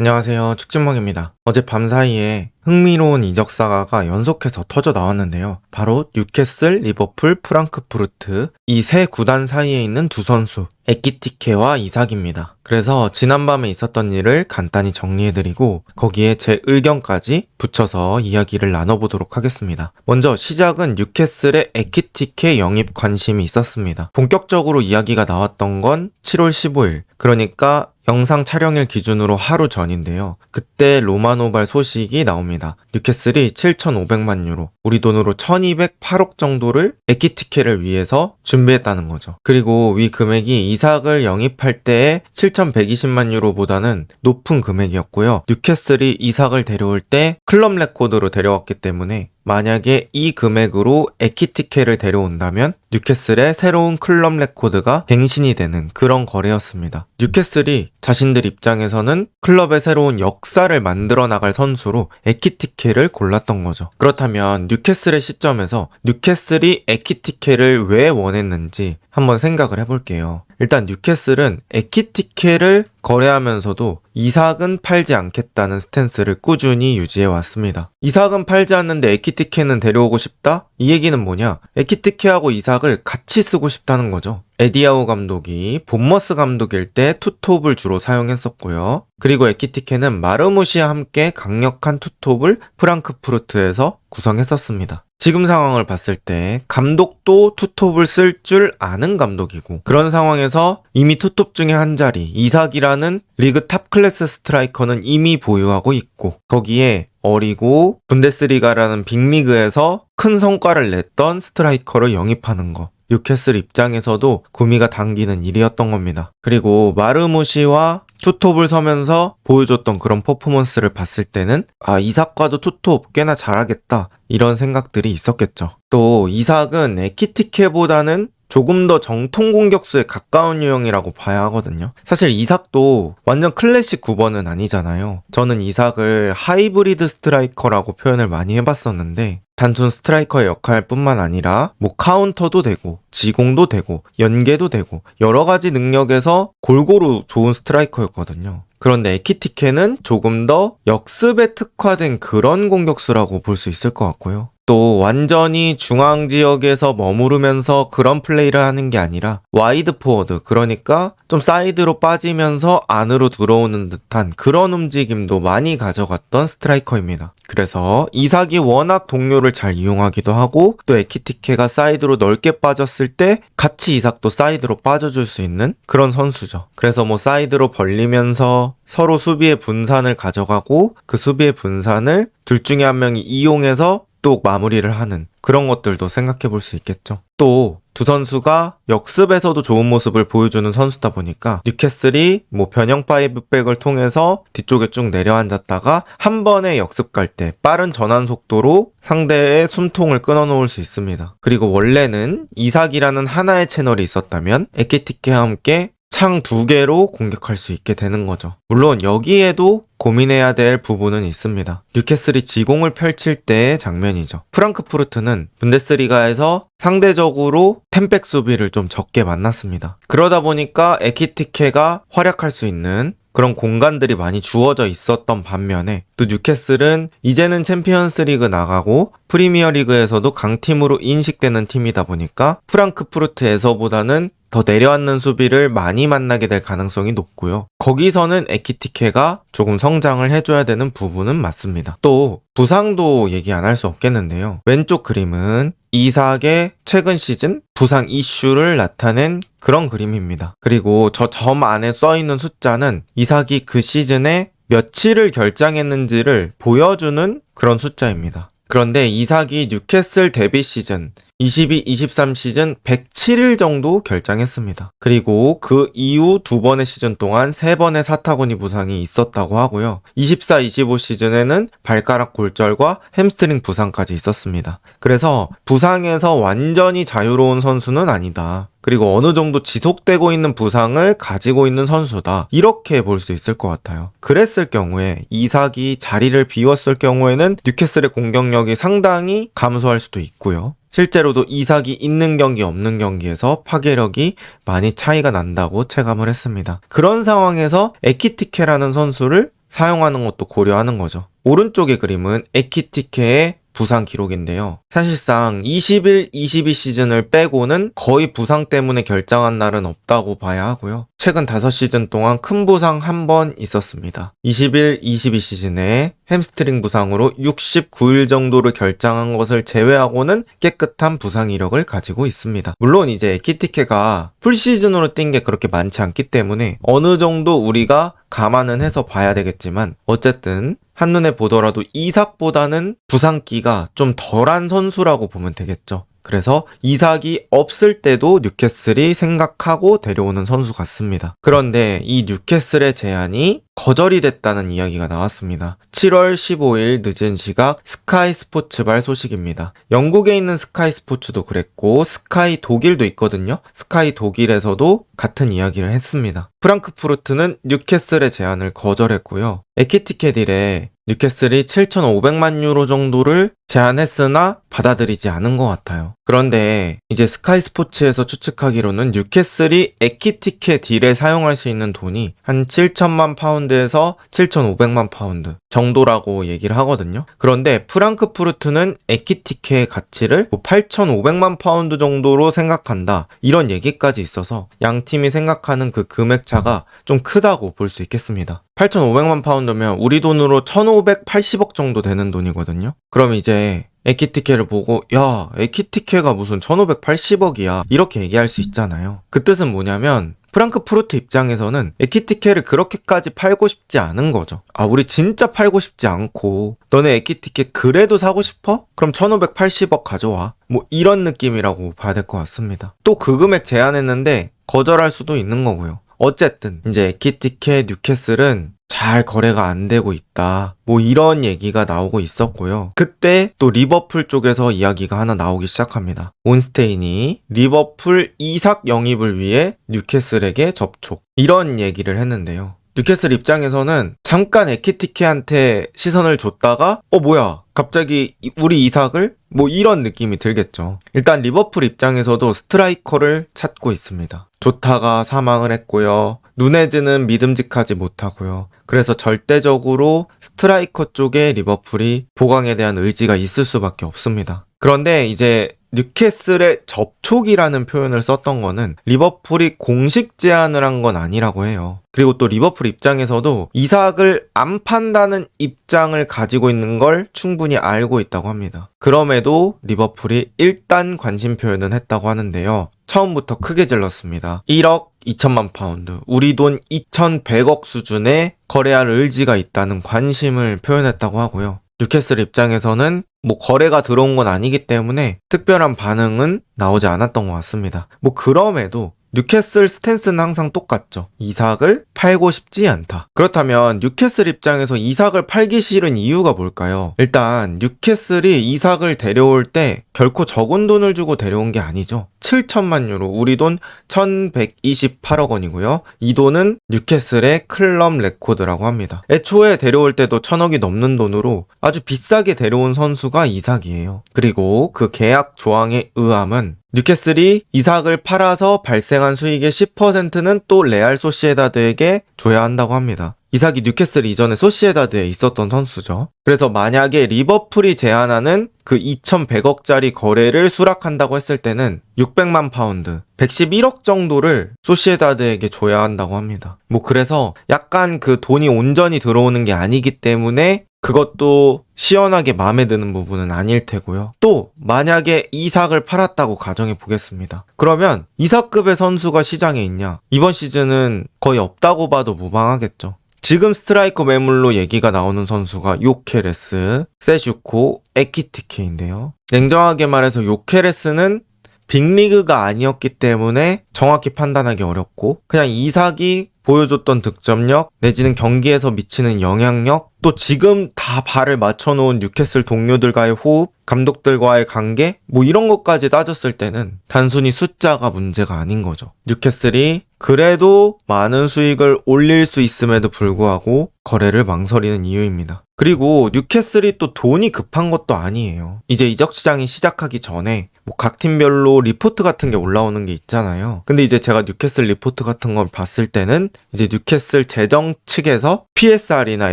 안녕하세요. 축진멍입니다. 어제 밤 사이에 흥미로운 이적사가가 연속해서 터져 나왔는데요. 바로 뉴캐슬, 리버풀, 프랑크푸르트 이 세 구단 사이에 있는 두 선수 에키티케와 이삭입니다. 그래서 지난밤에 있었던 일을 간단히 정리해드리고 거기에 제 의견까지 붙여서 이야기를 나눠보도록 하겠습니다. 먼저 시작은 뉴캐슬의 에키티케 영입 관심이 있었습니다. 본격적으로 이야기가 나왔던 건 7월 15일 그러니까 영상 촬영일 기준으로 하루 전인데요. 그때 로마 노발 소식이 나옵니다. 뉴캐슬이 7,500만 유로, 우리 돈으로 1,208억 정도를 에키티케를 위해서 준비했다는 거죠. 그리고 위 금액이 이삭을 영입할 때의 7,120만 유로보다는 높은 금액이었고요. 뉴캐슬이 이삭을 데려올 때 클럽 레코드로 데려왔기 때문에 만약에 이 금액으로 에키티케를 데려온다면 뉴캐슬의 새로운 클럽 레코드가 갱신이 되는 그런 거래였습니다. 뉴캐슬이 자신들 입장에서는 클럽의 새로운 역사를 만들어 나갈 선수로 에키티케를 골랐던 거죠. 그렇다면 뉴캐슬의 시점에서 뉴캐슬이 에키티케를 왜 원했는지 한번 생각을 해볼게요. 일단 뉴캐슬은 에키티케를 거래하면서도 이삭은 팔지 않겠다는 스탠스를 꾸준히 유지해 왔습니다. 이삭은 팔지 않는데 에키티케는 데려오고 싶다? 이 얘기는 뭐냐? 에키티케하고 이삭 을 같이 쓰고 싶다는 거죠. 에디아우 감독이 본머스 감독일 때 투톱을 주로 사용했었고요. 그리고 에키티케는 마르무시와 함께 강력한 투톱을 프랑크푸르트에서 구성했었습니다. 지금 상황을 봤을 때 감독도 투톱을 쓸 줄 아는 감독이고 그런 상황에서 이미 투톱 중에 한 자리 이삭이라는 리그 탑 클래스 스트라이커는 이미 보유하고 있고 거기에 어리고 분데스리가라는 빅리그에서 큰 성과를 냈던 스트라이커를 영입하는 거 뉴캐슬 입장에서도 구미가 당기는 일이었던 겁니다. 그리고 마르무시와 투톱을 서면서 보여줬던 그런 퍼포먼스를 봤을 때는 아 이삭과도 투톱 꽤나 잘하겠다 이런 생각들이 있었겠죠. 또 이삭은 에키티케보다는 조금 더 정통 공격수에 가까운 유형이라고 봐야 하거든요. 사실 이삭도 완전 클래식 9번은 아니잖아요. 저는 이삭을 하이브리드 스트라이커라고 표현을 많이 해봤었는데 단순 스트라이커의 역할뿐만 아니라 뭐 카운터도 되고 지공도 되고 연계도 되고 여러 가지 능력에서 골고루 좋은 스트라이커였거든요. 그런데 에키티케는 조금 더 역습에 특화된 그런 공격수라고 볼 수 있을 것 같고요. 또 완전히 중앙 지역에서 머무르면서 그런 플레이를 하는 게 아니라 와이드 포워드 그러니까 좀 사이드로 빠지면서 안으로 들어오는 듯한 그런 움직임도 많이 가져갔던 스트라이커입니다. 그래서 이삭이 워낙 동료를 잘 이용하기도 하고 또 에키티케가 사이드로 넓게 빠졌을 때 같이 이삭도 사이드로 빠져줄 수 있는 그런 선수죠. 그래서 뭐 사이드로 벌리면서 서로 수비의 분산을 가져가고 그 수비의 분산을 둘 중에 한 명이 이용해서 또 마무리를 하는 그런 것들도 생각해 볼 수 있겠죠. 또 두 선수가 역습에서도 좋은 모습을 보여주는 선수다 보니까 뉴캐슬이 뭐 변형 파이브백을 통해서 뒤쪽에 쭉 내려앉았다가 한 번에 역습 갈 때 빠른 전환 속도로 상대의 숨통을 끊어놓을 수 있습니다. 그리고 원래는 이삭이라는 하나의 채널이 있었다면 에키티케와 함께 창 두 개로 공격할 수 있게 되는 거죠. 물론 여기에도 고민해야 될 부분은 있습니다. 뉴캐슬이 지공을 펼칠 때의 장면이죠. 프랑크푸르트는 분데스리가에서 상대적으로 템백 수비를 좀 적게 만났습니다. 그러다 보니까 에키티케가 활약할 수 있는 그런 공간들이 많이 주어져 있었던 반면에 또 뉴캐슬은 이제는 챔피언스 리그 나가고 프리미어 리그에서도 강팀으로 인식되는 팀이다 보니까 프랑크푸르트에서보다는 더 내려앉는 수비를 많이 만나게 될 가능성이 높고요. 거기서는 에키티케가 조금 성장을 해줘야 되는 부분은 맞습니다. 또 부상도 얘기 안 할 수 없겠는데요. 왼쪽 그림은 이삭의 최근 시즌 부상 이슈를 나타낸 그런 그림입니다. 그리고 저 점 안에 써 있는 숫자는 이삭이 그 시즌에 며칠을 결장했는지를 보여주는 그런 숫자입니다. 그런데 이삭이 뉴캐슬 데뷔 시즌 22-23 시즌 107일 정도 결장했습니다. 그리고 그 이후 두 번의 시즌 동안 세 번의 사타구니 부상이 있었다고 하고요. 24-25 시즌에는 발가락 골절과 햄스트링 부상까지 있었습니다. 그래서 부상에서 완전히 자유로운 선수는 아니다. 그리고 어느 정도 지속되고 있는 부상을 가지고 있는 선수다. 이렇게 볼 수 있을 것 같아요. 그랬을 경우에 이삭이 자리를 비웠을 경우에는 뉴캐슬의 공격력이 상당히 감소할 수도 있고요. 실제로도 이삭이 있는 경기 없는 경기에서 파괴력이 많이 차이가 난다고 체감을 했습니다. 그런 상황에서 에키티케라는 선수를 사용하는 것도 고려하는 거죠. 오른쪽의 그림은 에키티케의 부상 기록인데요. 사실상 21, 22 시즌을 빼고는 거의 부상 때문에 결장한 날은 없다고 봐야 하고요. 최근 5시즌 동안 큰 부상 한 번 있었습니다. 21, 22 시즌에 햄스트링 부상으로 69일 정도를 결장한 것을 제외하고는 깨끗한 부상 이력을 가지고 있습니다. 물론 이제 에키티케가 풀시즌으로 뛴 게 그렇게 많지 않기 때문에 어느 정도 우리가 감안은 해서 봐야 되겠지만 어쨌든 한눈에 보더라도 이삭보다는 부상기가 좀 덜한 선수라고 보면 되겠죠. 그래서 이삭이 없을 때도 뉴캐슬이 생각하고 데려오는 선수 같습니다. 그런데 이 뉴캐슬의 제안이 거절이 됐다는 이야기가 나왔습니다. 7월 15일 늦은 시각 스카이 스포츠발 소식입니다. 영국에 있는 스카이 스포츠도 그랬고 스카이 독일도 있거든요. 스카이 독일에서도 같은 이야기를 했습니다. 프랑크푸르트는 뉴캐슬의 제안을 거절했고요. 에키티케딜에 뉴캐슬이 7,500만 유로 정도를 제안했으나 받아들이지 않은 것 같아요. 그런데 이제 스카이 스포츠에서 추측하기로는 뉴캐슬이 에키티케 딜에 사용할 수 있는 돈이 한 7천만 파운드에서 7,500만 파운드 정도라고 얘기를 하거든요. 그런데 프랑크푸르트는 에키티케의 가치를 뭐 8,500만 파운드 정도로 생각한다. 이런 얘기까지 있어서 양 팀이 생각하는 그 금액 차가 좀 크다고 볼 수 있겠습니다. 8,500만 파운드면 우리 돈으로 1,580억 정도 되는 돈이거든요. 그럼 이제 에키티케를 보고 야 에키티케가 무슨 1580억이야. 이렇게 얘기할 수 있잖아요. 그 뜻은 뭐냐면 프랑크푸르트 입장에서는 에키티케를 그렇게까지 팔고 싶지 않은 거죠. 아 우리 진짜 팔고 싶지 않고 너네 에키티케 그래도 사고 싶어? 그럼 1580억 가져와. 뭐 이런 느낌이라고 봐야 될 것 같습니다. 또 그 금액 제안했는데 거절할 수도 있는 거고요. 어쨌든 이제 에키티케 뉴캐슬은 잘 거래가 안 되고 있다. 뭐 이런 얘기가 나오고 있었고요. 그때 또 리버풀 쪽에서 이야기가 하나 나오기 시작합니다. 온스테인이 리버풀 이삭 영입을 위해 뉴캐슬에게 접촉. 이런 얘기를 했는데요. 뉴캐슬 입장에서는 잠깐 에키티케한테 시선을 줬다가 어 뭐야 갑자기 이- 우리 이삭을 뭐 이런 느낌이 들겠죠. 일단 리버풀 입장에서도 스트라이커를 찾고 있습니다. 조타가 사망을 했고요. 누네즈는 믿음직하지 못하고요. 그래서 절대적으로 스트라이커 쪽에 리버풀이 보강에 대한 의지가 있을 수밖에 없습니다. 그런데 이제 뉴캐슬의 접촉이라는 표현을 썼던 거는 리버풀이 공식 제안을 한 건 아니라고 해요. 그리고 또 리버풀 입장에서도 이삭을 안 판다는 입장을 가지고 있는 걸 충분히 알고 있다고 합니다. 그럼에도 리버풀이 일단 관심 표현은 했다고 하는데요. 처음부터 크게 질렀습니다. 1억 2천만 파운드, 우리 돈 2,100억 수준의 거래할 의지가 있다는 관심을 표현했다고 하고요. 뉴캐슬 입장에서는 뭐 거래가 들어온 건 아니기 때문에 특별한 반응은 나오지 않았던 것 같습니다. 뭐 그럼에도 뉴캐슬 스탠스는 항상 똑같죠. 이삭을 팔고 싶지 않다. 그렇다면 뉴캐슬 입장에서 이삭을 팔기 싫은 이유가 뭘까요? 일단 뉴캐슬이 이삭을 데려올 때 결코 적은 돈을 주고 데려온 게 아니죠. 7천만 유로, 우리 돈 1128억 원이고요. 이 돈은 뉴캐슬의 클럽 레코드라고 합니다. 애초에 데려올 때도 천억이 넘는 돈으로 아주 비싸게 데려온 선수가 이삭이에요. 그리고 그 계약 조항에 의하면 뉴캐슬이 이삭을 팔아서 발생한 수익의 10%는 또 레알 소시에다드에게 줘야 한다고 합니다. 이삭이 뉴캐슬 이전에 소시에다드에 있었던 선수죠. 그래서 만약에 리버풀이 제안하는 그 2,100억짜리 거래를 수락한다고 했을 때는 600만 파운드, 111억 정도를 소시에다드에게 줘야 한다고 합니다. 뭐 그래서 약간 그 돈이 온전히 들어오는 게 아니기 때문에 그것도 시원하게 마음에 드는 부분은 아닐 테고요. 또 만약에 이삭을 팔았다고 가정해 보겠습니다. 그러면 이삭급의 선수가 시장에 있냐? 이번 시즌은 거의 없다고 봐도 무방하겠죠. 지금 스트라이커 매물로 얘기가 나오는 선수가 요케레스, 세슈코, 에키티케인데요. 냉정하게 말해서 요케레스는 빅리그가 아니었기 때문에 정확히 판단하기 어렵고 그냥 이삭이 보여줬던 득점력 내지는 경기에서 미치는 영향력 또 지금 다 발을 맞춰놓은 뉴캐슬 동료들과의 호흡 감독들과의 관계 뭐 이런 것까지 따졌을 때는 단순히 숫자가 문제가 아닌 거죠. 뉴캐슬이 그래도 많은 수익을 올릴 수 있음에도 불구하고 거래를 망설이는 이유입니다. 그리고 뉴캐슬이 또 돈이 급한 것도 아니에요. 이제 이적 시장이 시작하기 전에 뭐 각 팀별로 리포트 같은 게 올라오는 게 있잖아요. 근데 이제 제가 뉴캐슬 리포트 같은 걸 봤을 때는 이제 뉴캐슬 재정 측에서 PSR이나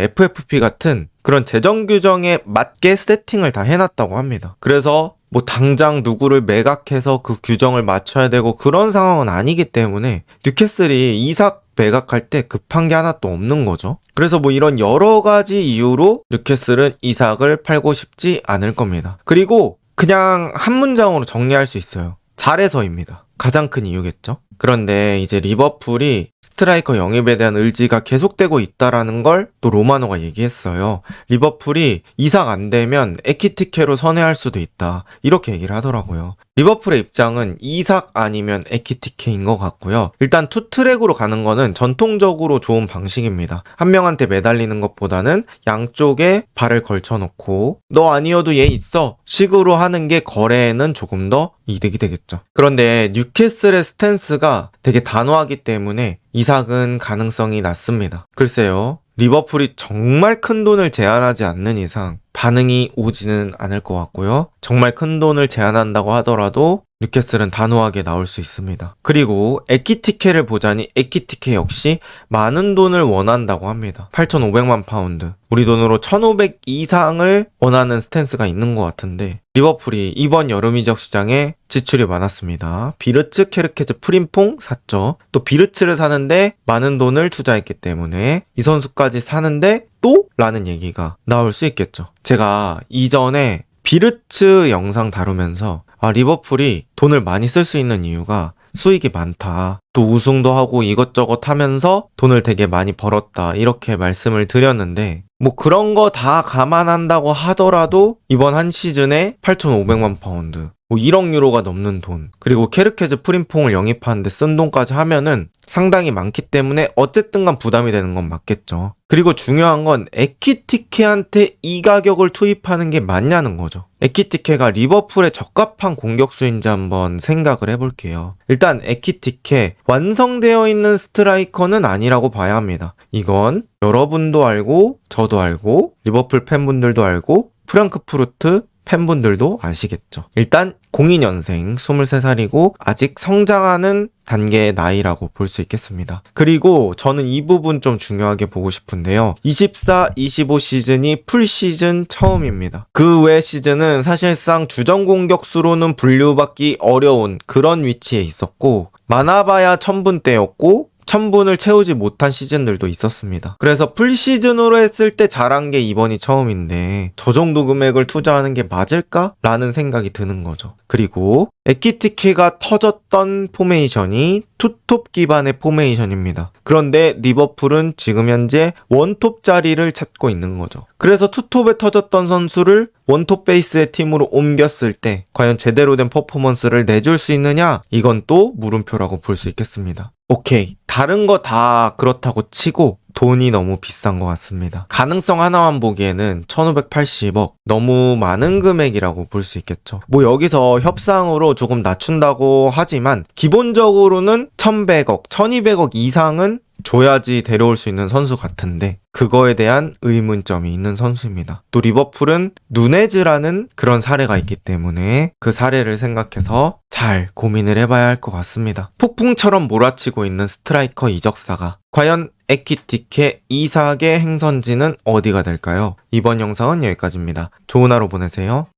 FFP 같은 그런 재정 규정에 맞게 세팅을 다 해놨다고 합니다. 그래서 뭐 당장 누구를 매각해서 그 규정을 맞춰야 되고 그런 상황은 아니기 때문에 뉴캐슬이 이삭 매각할 때 급한 게 하나 또 없는 거죠. 그래서 뭐 이런 여러 가지 이유로 뉴캐슬은 이삭을 팔고 싶지 않을 겁니다. 그리고 그냥 한 문장으로 정리할 수 있어요. 잘해서입니다. 가장 큰 이유겠죠. 그런데 이제 리버풀이 스트라이커 영입에 대한 의지가 계속되고 있다라는 걸 또 로마노가 얘기했어요. 리버풀이 이삭 안 되면 에키티케로 선회할 수도 있다. 이렇게 얘기를 하더라고요. 리버풀의 입장은 이삭 아니면 에키티케인 것 같고요. 일단 투트랙으로 가는 거는 전통적으로 좋은 방식입니다. 한 명한테 매달리는 것보다는 양쪽에 발을 걸쳐놓고 너 아니어도 얘 있어 식으로 하는 게 거래에는 조금 더 이득이 되겠죠. 그런데 뉴캐슬의 스탠스가 되게 단호하기 때문에 이삭은 가능성이 낮습니다. 글쎄요. 리버풀이 정말 큰 돈을 제한하지 않는 이상 반응이 오지는 않을 것 같고요. 정말 큰 돈을 제한한다고 하더라도 뉴캐슬은 단호하게 나올 수 있습니다. 그리고 에키티케를 보자니 에키티케 역시 많은 돈을 원한다고 합니다. 8,500만 파운드. 우리 돈으로 1,500 이상을 원하는 스탠스가 있는 것 같은데 리버풀이 이번 여름 이적 시장에 지출이 많았습니다. 비르츠, 케르케즈, 프림퐁 샀죠. 또 비르츠를 사는데 많은 돈을 투자했기 때문에 이 선수까지 사는데 또? 라는 얘기가 나올 수 있겠죠. 제가 이전에 비르츠 영상 다루면서 아, 리버풀이 돈을 많이 쓸 수 있는 이유가 수익이 많다. 또 우승도 하고 이것저것 하면서 돈을 되게 많이 벌었다. 이렇게 말씀을 드렸는데, 뭐 그런 거 다 감안한다고 하더라도 이번 한 시즌에 8,500만 파운드, 뭐 1억 유로가 넘는 돈, 그리고 케르케즈 프림퐁을 영입하는데 쓴 돈까지 하면은 상당히 많기 때문에 어쨌든 간 부담이 되는 건 맞겠죠. 그리고 중요한 건 에키티케한테 이 가격을 투입하는 게 맞냐는 거죠. 에키티케가 리버풀에 적합한 공격수인지 한번 생각을 해볼게요. 일단 에키티케 완성되어 있는 스트라이커는 아니라고 봐야 합니다. 이건 여러분도 알고 저도 알고 리버풀 팬분들도 알고 프랑크푸르트 팬분들도 아시겠죠. 일단 02년생 23살이고 아직 성장하는 단계의 나이라고 볼 수 있겠습니다. 그리고 저는 이 부분 좀 중요하게 보고 싶은데요. 24, 25 시즌이 풀 시즌 처음입니다. 그 외 시즌은 사실상 주전 공격수로는 분류받기 어려운 그런 위치에 있었고 많아봐야 천분 대였고 천분을 채우지 못한 시즌들도 있었습니다. 그래서 풀시즌으로 했을 때 잘한 게 이번이 처음인데 저 정도 금액을 투자하는 게 맞을까? 라는 생각이 드는 거죠. 그리고 에키티케가 터졌던 포메이션이 투톱 기반의 포메이션입니다. 그런데 리버풀은 지금 현재 원톱 자리를 찾고 있는 거죠. 그래서 투톱에 터졌던 선수를 원톱 베이스의 팀으로 옮겼을 때 과연 제대로 된 퍼포먼스를 내줄 수 있느냐? 이건 또 물음표라고 볼 수 있겠습니다. 오케이. 다른 거 다 그렇다고 치고 돈이 너무 비싼 것 같습니다. 가능성 하나만 보기에는 1580억 너무 많은 금액이라고 볼 수 있겠죠. 뭐 여기서 협상으로 조금 낮춘다고 하지만 기본적으로는 1100억, 1200억 이상은 줘야지 데려올 수 있는 선수 같은데 그거에 대한 의문점이 있는 선수입니다. 또 리버풀은 누네즈라는 그런 사례가 있기 때문에 그 사례를 생각해서 잘 고민을 해봐야 할 것 같습니다. 폭풍처럼 몰아치고 있는 스트라이커 이적사가 과연 에키티케 이삭의 행선지는 어디가 될까요? 이번 영상은 여기까지입니다. 좋은 하루 보내세요.